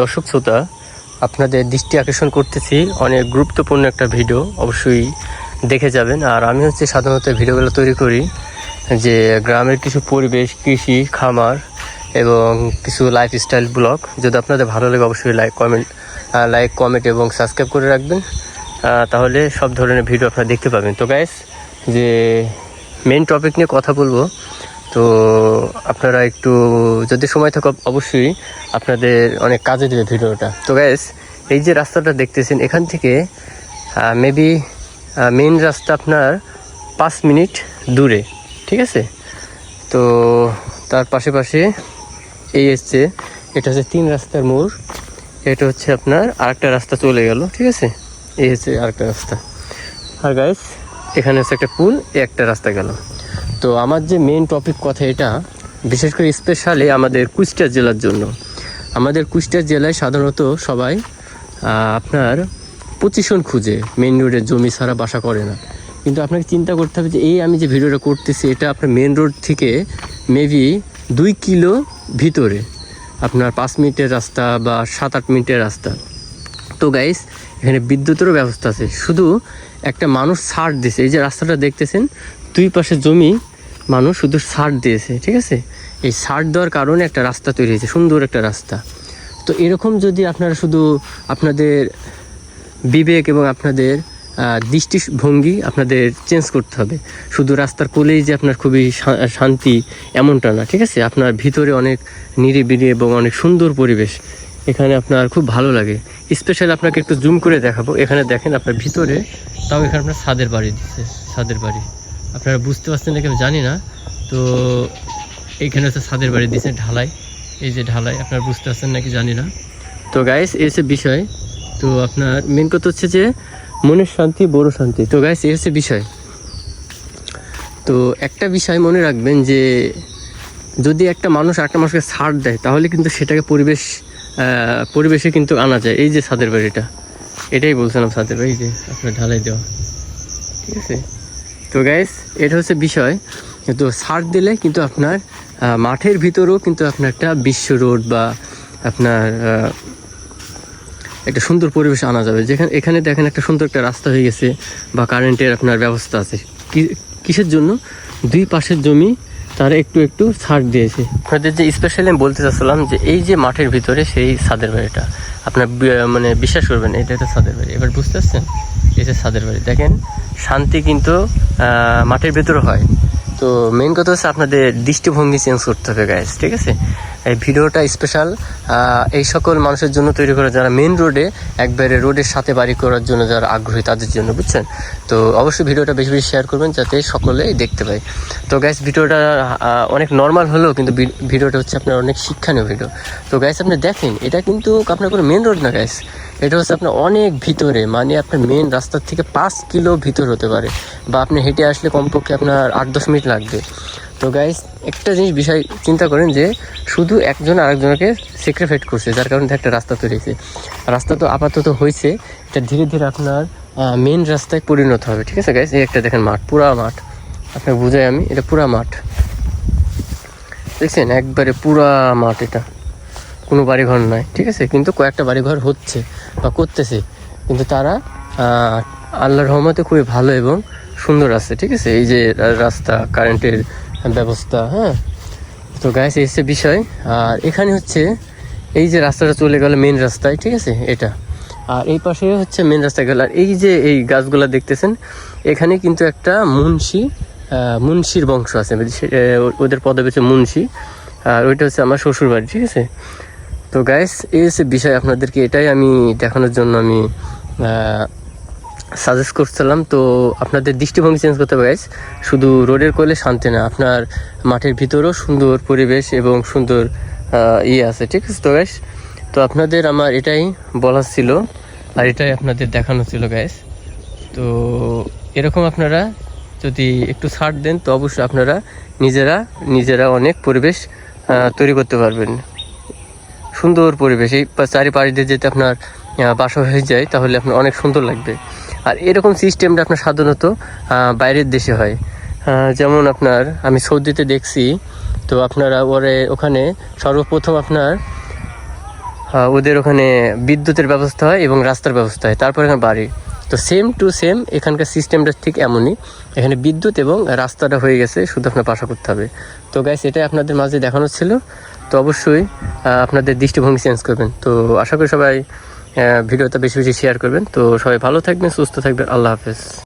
দর্শক, শ্রোতা, আপনাদের দৃষ্টি আকর্ষণ করতেছি অনেক গুরুত্বপূর্ণ একটা ভিডিও। অবশ্যই দেখে যাবেন। আর আমি হচ্ছে সাধারণত ভিডিওগুলো তৈরি করি যে গ্রামের কিছু পরিবেশ, কৃষি, খামার এবং কিছু লাইফস্টাইল ব্লগ যদি আপনাদের ভালো লাগে, অবশ্যই লাইক কমেন্ট লাইক কমেন্ট এবং সাবস্ক্রাইব করে রাখবেন। তাহলে সব ধরনের ভিডিও আপনারা দেখতে পাবেন। তো গাইস যে মেন টপিক নিয়ে কথা বলব তো আপনারা একটু যদি সময় থাকে, অবশ্যই আপনাদের অনেক কাজে দেবে ভিডিওটা। তো গ্যাস এই যে রাস্তাটা দেখতেছেন, এখান থেকে মেবি মেন রাস্তা আপনার পাঁচ মিনিট দূরে, ঠিক আছে? তো তার পাশে পাশে এই এসছে এটা হচ্ছে তিন রাস্তার মোড়, এটা হচ্ছে আপনার আরেকটা রাস্তা চলে গেল, ঠিক আছে? এই হচ্ছে আরেকটা রাস্তা। আর গাইস এখানে হচ্ছে একটা পুল একটা রাস্তা গেল। তো আমার যে মেন টপিক কথা এটা, বিশেষ করে স্পেশালি আমাদের কুষ্টিয়া জেলার জন্য। আমাদের কুষ্টিয়া জেলায় সাধারণত সবাই আপনার পজিশন খুঁজে মেন রোডের জমি ছাড়া বাসা করে না। কিন্তু আপনাকে চিন্তা করতে হবে যে, এই আমি যে ভিডিওটা করতেছি, এটা আপনার মেন রোড থেকে মেবি দুই কিলো ভিতরে। আপনার পাঁচ মিনিটের রাস্তা বা সাত আট মিনিটের রাস্তা। তো গাইস এখানে বিদ্যুতেরও ব্যবস্থা আছে। শুধু একটা মানুষ ছাড় দিছে। এই যে রাস্তাটা দেখতেছেন, দুই পাশে জমি মানুষ শুধু সার দিয়েছে, ঠিক আছে? এই সার দেওয়ার কারণে একটা রাস্তা তৈরি হয়েছে, সুন্দর একটা রাস্তা। তো এরকম যদি আপনারা শুধু আপনাদের বিবেক এবং আপনাদের দৃষ্টিভঙ্গি আপনাদের চেঞ্জ করতে হবে, শুধু রাস্তার কোলেই যে আপনার খুবই শান্তি এমনটা না, ঠিক আছে? আপনার ভিতরে অনেক নিরিবিলি এবং অনেক সুন্দর পরিবেশ, এখানে আপনার খুব ভালো লাগে। স্পেশাল আপনাকে একটু জুম করে দেখাবো, এখানে দেখেন আপনার ভিতরে, তাও এখানে আপনার ছাদের বাড়ি দিচ্ছে ছাদের বাড়ি। আপনারা বুঝতে পারছেন নাকি আমি জানি না। তো এইখানে হচ্ছে ছাদের বাড়ি দিচ্ছে ঢালাই। এই যে ঢালাই, আপনারা বুঝতে পারছেন নাকি জানি না। তো গাইস এই হচ্ছে বিষয়। তো আপনার মেন কথা হচ্ছে যে, মনের শান্তি, বড় শান্তি। তো গাইস এই হচ্ছে বিষয়। তো একটা বিষয় মনে রাখবেন যে, যদি একটা মানুষ একটা মানুষকে ছাড় দেয়, তাহলে কিন্তু সেটাকে পরিবেশ পরিবেশে কিন্তু আনা যায়। এই যে ছাদের বাড়িটা, এটাই বলছিলাম ছাদের বাড়ি যে, আপনার ঢালাই দেওয়া। ঠিক আছে? তো গাইস এটা হচ্ছে বিষয়। কিন্তু সার দিলে কিন্তু আপনার মাঠের ভিতরেও কিন্তু আপনার একটা বিশ্ব রোড বা আপনার একটা সুন্দর পরিবেশ আনা যাবে। যেখানে, এখানে দেখেন একটা সুন্দর একটা রাস্তা হয়ে গেছে বা কারেন্টের আপনার ব্যবস্থা আছে। কিসের জন্য? দুই পাশের জমি তারা একটু একটু ছাড় দিয়েছে। আপনাদের যে স্পেশালি আমি বলতে চাচ্ছিলাম যে এই যে মাঠের ভিতরে সেই ছাদের বাড়িটা, আপনার মানে বিশ্বাস করবেন, এটা তো ছাদের বাড়ি। এবার বুঝতে পারছেন? এই যে ছাদের বাড়ি। দেখেন শান্তি কিন্তু মাঠের ভেতরে হয়। তো মেন কথা হচ্ছে আপনাদের দৃষ্টিভঙ্গি চেঞ্জ করতে হবে গাইস ঠিক আছে? এই ভিডিওটা স্পেশাল এই সকল মানুষের জন্য তৈরি করা, যারা মেন রোডে একবারে রোডের সাথে বাড়ি করার জন্য যারা আগ্রহী, তাদের জন্য, বুঝছেন? তো অবশ্যই ভিডিওটা বেশি বেশি শেয়ার করবেন যাতে সকলেই দেখতে পায়। তো গ্যাস ভিডিওটা অনেক নর্মাল হলেও কিন্তু ভিডিওটা হচ্ছে আপনার অনেক শিক্ষণীয় ভিডিও তো গ্যাস আপনি দেখেন, এটা কিন্তু আপনার কোনো মেন রোড না গ্যাস এটা হচ্ছে আপনার অনেক ভিতরে মানে আপনার মেন রাস্তার থেকে পাঁচ কিলো ভিতর হতে পারে। বা আপনি হেঁটে আসলে কমপক্ষে আপনার আট দশ মিনিট লাগবে। তো গাইস একটা জিনিস বিষয় চিন্তা করেন যে, শুধু একজন আরেকজনকে স্যাক্রিফাইট করছে, যার কারণে একটা রাস্তা তৈরি হয়েছে। রাস্তা তো আপাতত হয়েছে, এটা ধীরে ধীরে আপনার মেন রাস্তায় পরিণত হবে, ঠিক আছে গাইস এই একটা দেখেন মাঠ, পুরা মাঠ। আপনাকে বুঝাই আমি, এটা পুরা মাঠ। দেখছেন? একবারে পুরা মাঠ এটা। কোনো বাড়িঘর নাই, ঠিক আছে? কিন্তু কয়েকটা বাড়িঘর হচ্ছে বা করতেছে। কিন্তু তারা আল্লাহর রহমতে খুবই ভালো এবং সুন্দর আছে, ঠিক আছে? এই যে রাস্তা কারেন্টের ব্যবস্থা হ্যাঁ? তো গাইস এই হচ্ছে বিষয়। আর এখানে হচ্ছে, এই যে রাস্তাটা চলে গেল মেন রাস্তায়, ঠিক আছে? এটা। আর এই পাশে হচ্ছে মেন রাস্তা গেল। আর এই যে এই গাছগুলা দেখতেছেন, এখানে কিন্তু একটা মুন্সি মুন্সির বংশ আছে। ওদের পদবী হচ্ছে মুন্সি। আর ওইটা হচ্ছে আমার শ্বশুর বাড়ি ঠিক আছে? তো গাইস এই হচ্ছে বিষয় আপনাদেরকে। এটাই আমি দেখানোর জন্য আমি সাজেস্ট করছিলাম, তো আপনাদের দৃষ্টিভঙ্গি চেঞ্জ করতে হবে শুধু রোডের কোলে শান্তি না, আপনার মাঠের ভিতরেও সুন্দর পরিবেশ এবং সুন্দর ইয়ে আছে, ঠিক আছে তো গাইস তো আপনাদের আমার এটাই বলার ছিল, আর এটাই আপনাদের দেখানো ছিল গ্যাস তো এরকম আপনারা যদি একটু ছাড় দেন, তো অবশ্যই আপনারা নিজেরা নিজেরা অনেক পরিবেশ তৈরি করতে পারবেন। সুন্দর পরিবেশ, এই চারিপাশ দিয়ে যেতে আপনার বাসা হয়ে যায়, তাহলে আপনার অনেক সুন্দর লাগবে। আর এরকম সিস্টেমটা আপনার সাধারণত বাইরের দেশে হয়। যেমন আপনার, আমি সৌদিতে দেখছি, তো আপনারা ওরে, ওখানে সর্বপ্রথম আপনার ওদের ওখানে বিদ্যুতের ব্যবস্থা হয় এবং রাস্তার ব্যবস্থা হয়, তারপর এখানে বাড়ি। তো সেম টু সেম এখানকার সিস্টেমটা ঠিক এমনই। এখানে বিদ্যুৎ এবং রাস্তাটা হয়ে গেছে, শুধু আপনার বাসা করতে হবে। তো গাইস এটাই আপনাদের মাঝে দেখানো ছিল। তো অবশ্যই আপনাদের দৃষ্টিভঙ্গি চেঞ্জ করবেন। তো আশা করি সবাই ভিডিওটা বেশি বেশি শেয়ার করবেন। তো সবাই ভালো থাকবেন সুস্থ থাকবেন। আল্লাহ হাফেজ।